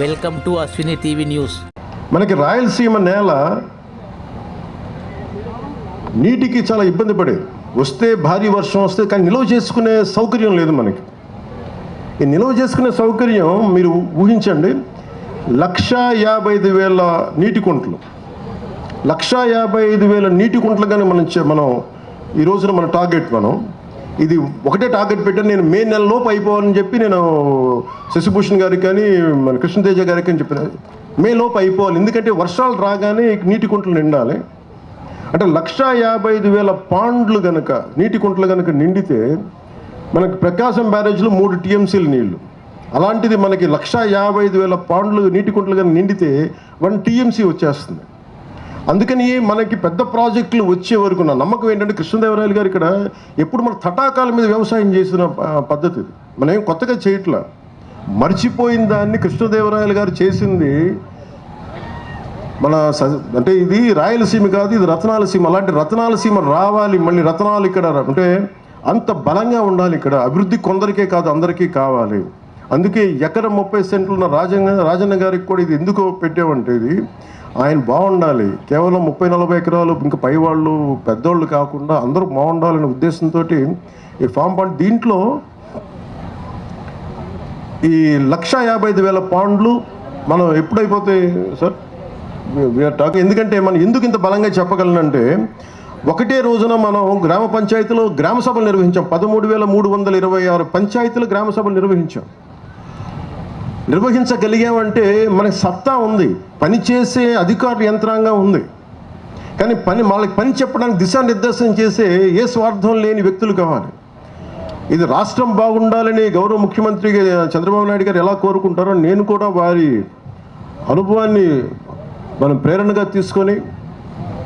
Welcome to Ashwini TV news మనకి రాయలసీమ నేల నీటికి చాలా ఇబ్బంది పడేది. వస్తే భారీ వర్షం వస్తే కానీ నిల్వ చేసుకునే సౌకర్యం లేదు మనకి. ఈ నిల్వ చేసుకునే సౌకర్యం మీరు ఊహించండి. లక్ష యాభై ఐదు వేల నీటి కుంటలు. లక్ష యాభై ఐదు వేల నీటి కుంటలు కానీ మనం మనం ఈ రోజున మన టార్గెట్ మనం ఇది ఒకటే టార్గెట్ పెట్టాను. నేను మే నెల లోపు అయిపోవాలని చెప్పి నేను శశిభూషణ్ గారికి కానీ మన కృష్ణతేజ గారికి కానీ చెప్పిన మే లోపు అయిపోవాలి. ఎందుకంటే వర్షాలు రాగానే నీటి కుంటలు నిండాలి. అంటే లక్ష యాభై ఐదు వేల పాండ్లు గనక నీటి కుంటలు గనక నిండితే మనకి ప్రకాశం బ్యారేజ్లో మూడు టీఎంసీలు నీళ్ళు. అలాంటిది మనకి లక్ష యాభై ఐదు వేల పాండ్లు నీటి కుంటలు కనుక నిండితే వన్ టీఎంసీ వచ్చేస్తుంది. అందుకని మనకి పెద్ద ప్రాజెక్టులు వచ్చే వరకు నా నమ్మకం ఏంటంటే కృష్ణదేవరాయలు గారు ఇక్కడ ఎప్పుడు మన తటాకాల మీద వ్యవసాయం చేసిన పద్ధతి ఇది. మనం ఏం కొత్తగా చేయట్లా. మర్చిపోయిన దాన్ని కృష్ణదేవరాయలు గారు చేసింది మన స- అంటే ఇది రాయలసీమ కాదు ఇది రత్నాలసీమ. అలాంటి రత్నాలసీమ రావాలి మళ్ళీ రత్నాలు ఇక్కడ అంటే అంత బలంగా ఉండాలి ఇక్కడ. అభివృద్ధి కొందరికే కాదు అందరికీ కావాలి. అందుకే ఎకరం ముప్పై సెంట్లు ఉన్న రాజన్న రాజన్న గారికి కూడా ఇది ఎందుకు పెట్టామంటే ఇది ఆయన బాగుండాలి. కేవలం ముప్పై నలభై ఎకరాలు ఇంకా పై వాళ్ళు పెద్దోళ్ళు కాకుండా అందరూ బాగుండాలనే ఉద్దేశంతో ఈ ఫామ్ పాండ్ దీంట్లో ఈ లక్ష యాభై ఐదు వేల పాండ్లు మనం ఎప్పుడైపోతాయి సార్? వీఆర్ టాక్ ఎందుకంటే మనం ఎందుకు ఇంత బలంగా చెప్పగలనంటే ఒకటే రోజున మనం గ్రామ పంచాయతీలో గ్రామ సభలు నిర్వహించాం. పదమూడు వేల మూడు వందల ఇరవై ఆరు పంచాయతీలు గ్రామ సభలు నిర్వహించాం. నిర్వహించగలిగామంటే మనకి సత్తా ఉంది. పనిచేసే అధికారుల యంత్రాంగం ఉంది. కానీ పని వాళ్ళకి పని చెప్పడానికి దిశానిర్దేశం చేసే ఏ స్వార్థం లేని వ్యక్తులు కావాలి. ఇది రాష్ట్రం బాగుండాలని గౌరవ ముఖ్యమంత్రి చంద్రబాబు నాయుడు గారు ఎలా కోరుకుంటారో నేను కూడా వారి అనుభవాన్ని మనం ప్రేరణగా తీసుకొని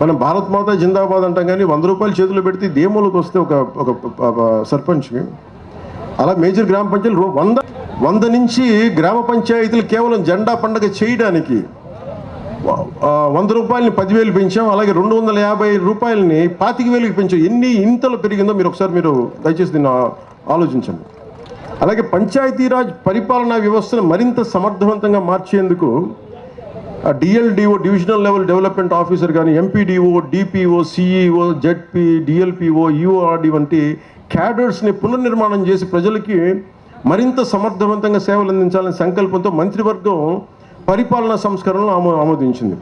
మనం భారత్ మాత జిందాబాద్ అంటాం కానీ వంద రూపాయలు చేతిలో పెడితే దేములకు వస్తే ఒక ఒక సర్పంచ్. అలా మేజర్ గ్రామ పంచాయతీలు వంద వంద నుంచి గ్రామ పంచాయతీలు కేవలం జెండా పండగ చేయడానికి వంద రూపాయలని పదివేలు పెంచాం అలాగే రెండు వందల యాభై రూపాయలని పాతిక వేలకి పెంచాం. ఎన్ని ఇంతలు పెరిగిందో మీరు ఒకసారి మీరు దయచేసి దీన్ని ఆలోచించండి. అలాగే పంచాయతీరాజ్ పరిపాలనా వ్యవస్థను మరింత సమర్థవంతంగా మార్చేందుకు DLDO divisional level development officer కానీ MPDO DPO CEO ZP DLPO URD వంటి క్యాడర్స్ని పునర్నిర్మాణం చేసి ప్రజలకి మరింత సమర్థవంతంగా సేవలు అందించాలనే సంకల్పంతో మంత్రివర్గం పరిపాలనా సంస్కరణలు ఆమో ఆమోదించింది.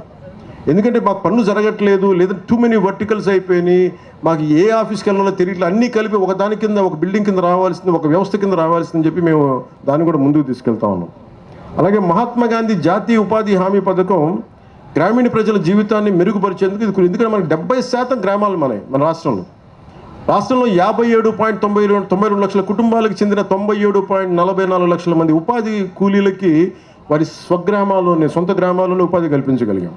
ఎందుకంటే మాకు పన్ను జరగట్లేదు లేదా టూ మెనీ వర్టికల్స్ అయిపోయినాయి మాకు ఏ ఆఫీస్కి వెళ్ళాలో తెలియట్లేదు అన్నీ కలిపి ఒక దాని కింద ఒక బిల్డింగ్ కింద రావాల్సింది ఒక వ్యవస్థ కింద రావాల్సిందని చెప్పి మేము దాన్ని కూడా ముందుకు తీసుకెళ్తా ఉన్నాం. అలాగే మహాత్మా గాంధీ జాతీయ ఉపాధి హామీ పథకం గ్రామీణ ప్రజల జీవితాన్ని మెరుగుపరిచేందుకు ఇది ఎందుకంటే మనకి డెబ్బై శాతం గ్రామాలు మనవి మన రాష్ట్రంలో. రాష్ట్రంలో యాభై ఏడు పాయింట్ తొంభై రెండు తొంభై రెండు లక్షల కుటుంబాలకు చెందిన తొంభై ఏడు పాయింట్ నలభై నాలుగు లక్షల మంది ఉపాధి కూలీలకి వారి స్వగ్రామాల్లోనే సొంత గ్రామాల్లోనే ఉపాధి కల్పించగలిగాం.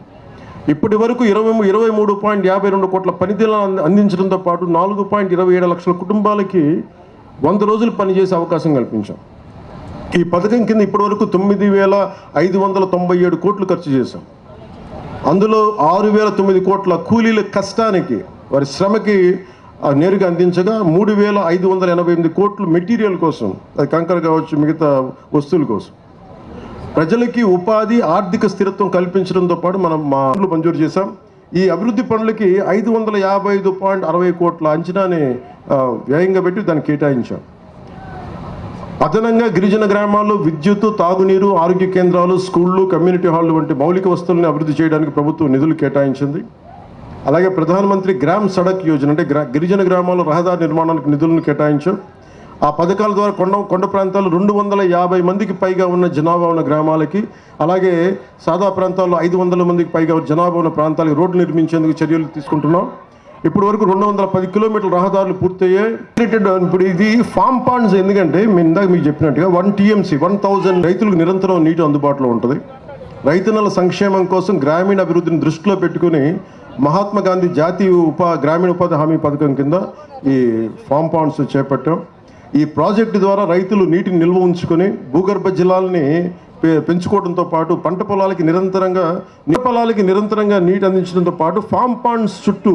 ఇప్పటి వరకు ఇరవై ఇరవై మూడు పాయింట్ యాభై రెండు కోట్ల పనితీరు అందించడంతో పాటు నాలుగు పాయింట్ ఇరవై ఏడు లక్షల కుటుంబాలకి వంద రోజులు పనిచేసే అవకాశం కల్పించాం. ఈ పథకం కింద ఇప్పటివరకు తొమ్మిది వేల ఐదు వందల తొంభై ఏడు కోట్లు ఖర్చు చేశాం. అందులో ఆరు వేల తొమ్మిది కోట్ల కూలీల కష్టానికి వారి శ్రమకి నేరుగా అందించగా మూడు వేల ఐదు వందల ఎనభై ఎనిమిది కోట్లు మెటీరియల్ కోసం అది కంకర కావచ్చు మిగతా వస్తువుల కోసం. ప్రజలకి ఉపాధి ఆర్థిక స్థిరత్వం కల్పించడంతో పాటు మనం మా పనులు మంజూరు చేశాం. ఈ అభివృద్ధి పనులకి ఐదు వందల యాభై ఐదు పాయింట్ అరవై కోట్ల అంచనాని వ్యయంగా పెట్టి దాన్ని కేటాయించాం. అదనంగా గిరిజన గ్రామాల్లో విద్యుత్ తాగునీరు ఆరోగ్య కేంద్రాలు స్కూళ్ళు కమ్యూనిటీ హాళ్ళు వంటి మౌలిక వస్తువులను అభివృద్ధి చేయడానికి ప్రభుత్వం నిధులు కేటాయించింది. అలాగే ప్రధానమంత్రి గ్రామ్ సడక్ యోజన అంటే గిరిజన గ్రామాల్లో రహదారి నిర్మాణానికి నిధులను కేటాయించాం. ఆ పథకాల ద్వారా కొండ కొండ ప్రాంతాలు రెండు వందల యాభై మందికి పైగా ఉన్న జనాభా ఉన్న గ్రామాలకి అలాగే సాదా ప్రాంతాల్లో ఐదు వందల మందికి పైగా జనాభా ఉన్న ప్రాంతాలకి రోడ్లు నిర్మించేందుకు చర్యలు తీసుకుంటున్నాం. ఇప్పటి వరకు రెండు వందల పది కిలోమీటర్ల రహదారులు పూర్తయ్యాయి. ఇప్పుడు ఇది ఫామ్ పాండ్స్ ఎందుకంటే మేము ఇందాక మీకు చెప్పినట్టుగా వన్ టీఎంసీ వన్ థౌజండ్ రైతులకు నిరంతరం నీటి అందుబాటులో ఉంటుంది. రైతన్నల సంక్షేమం కోసం గ్రామీణ అభివృద్ధిని దృష్టిలో పెట్టుకుని మహాత్మా గాంధీ జాతీయ ఉపా గ్రామీణ ఉపాధి హామీ పథకం కింద ఈ ఫామ్ పాండ్స్ చేపట్టాం. ఈ ప్రాజెక్టు ద్వారా రైతులు నీటిని నిల్వ ఉంచుకొని భూగర్భ జలాల్ని పెంచుకోవడంతో పాటు పంట పొలాలకి నిరంతరంగా పొలాలకి నిరంతరంగా నీటి అందించడంతో పాటు ఫామ్ పాండ్స్ చుట్టూ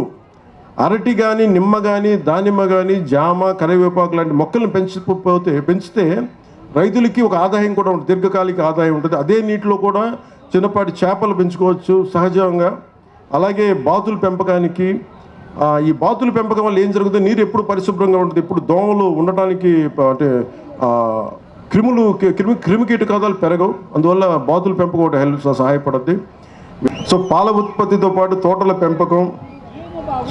అరటి కానీ నిమ్మ కానీ దానిమ్మ కానీ జామ కరివేపాకు లాంటి మొక్కలను పెంచిపోతే పెంచితే రైతులకి ఒక ఆదాయం కూడా ఉంటుంది. దీర్ఘకాలిక ఆదాయం ఉంటుంది. అదే నీటిలో కూడా చిన్నపాటి చేపలు పెంచుకోవచ్చు సహజంగా. అలాగే బాతుల పెంపకానికి ఈ బాతుల పెంపకం వల్ల ఏం జరుగుతుంది? నీరు ఎప్పుడు పరిశుభ్రంగా ఉంటుంది? ఇప్పుడు దోమలు ఉండటానికి అంటే క్రిములు క్రిమి క్రిమి కీటకాదాలు పెరగవు. అందువల్ల బాతుల పెంపకం ఒకటి హెల్ప్ సహాయపడుద్ది. సో పాల ఉత్పత్తితో పాటు తోటల పెంపకం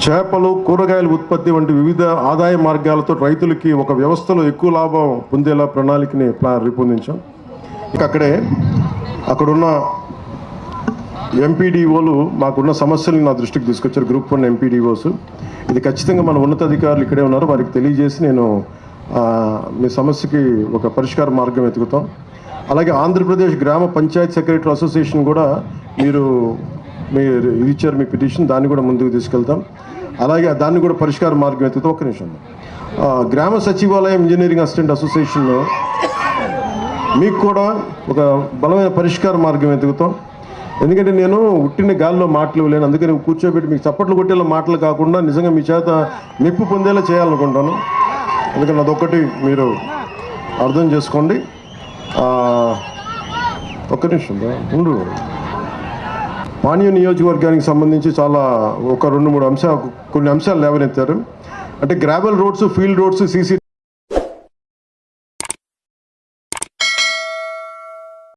చేపలు కూరగాయల ఉత్పత్తి వంటి వివిధ ఆదాయ మార్గాలతో రైతులకి ఒక వ్యవస్థలో ఎక్కువ లాభం పొందేలా ప్రణాళికని ప్లా రూపొందించాం. ఇక అక్కడే అక్కడున్న ఎంపీడీఓలు మాకున్న సమస్యలను నా దృష్టికి తీసుకొచ్చారు. గ్రూప్ వన్ ఎంపీడీఓస్ ఇది ఖచ్చితంగా మన ఉన్నతాధికారులు ఇక్కడే ఉన్నారు. వారికి తెలియజేసి నేను మీ సమస్యకి ఒక పరిష్కార మార్గం వెతుకుతాం. అలాగే ఆంధ్రప్రదేశ్ గ్రామ పంచాయత్ సెక్రటరీ అసోసియేషన్ కూడా మీరు మీరు ఇది ఇచ్చారు మీ పిటిషన్ దాన్ని కూడా ముందుకు తీసుకెళ్తాం. అలాగే దాన్ని కూడా పరిష్కార మార్గం వెతుకుతాం ఒక నిమిషం గ్రామ సచివాలయం ఇంజనీరింగ్ అసిస్టెంట్ అసోసియేషన్లో మీకు కూడా ఒక బలమైన పరిష్కార మార్గం వెతుకుతాం ఎందుకంటే నేను ఉట్టిన గాల్లో మాటలు ఇవ్వలేను అందుకని కూర్చోబెట్టి మీకు చప్పట్లు కొట్టేలా మాటలు కాకుండా నిజంగా మీ చేత మెప్పు పొందేలా చేయాలనుకుంటాను అందుకని అదొక్కటి మీరు అర్థం చేసుకోండి. ఒక్క నిమిషం ఉండు. పానీయ నియోజకవర్గానికి సంబంధించి చాలా ఒక రెండు మూడు అంశాలు కొన్ని అంశాలు లేవనెత్తారు. అంటే gravel roads field roads CC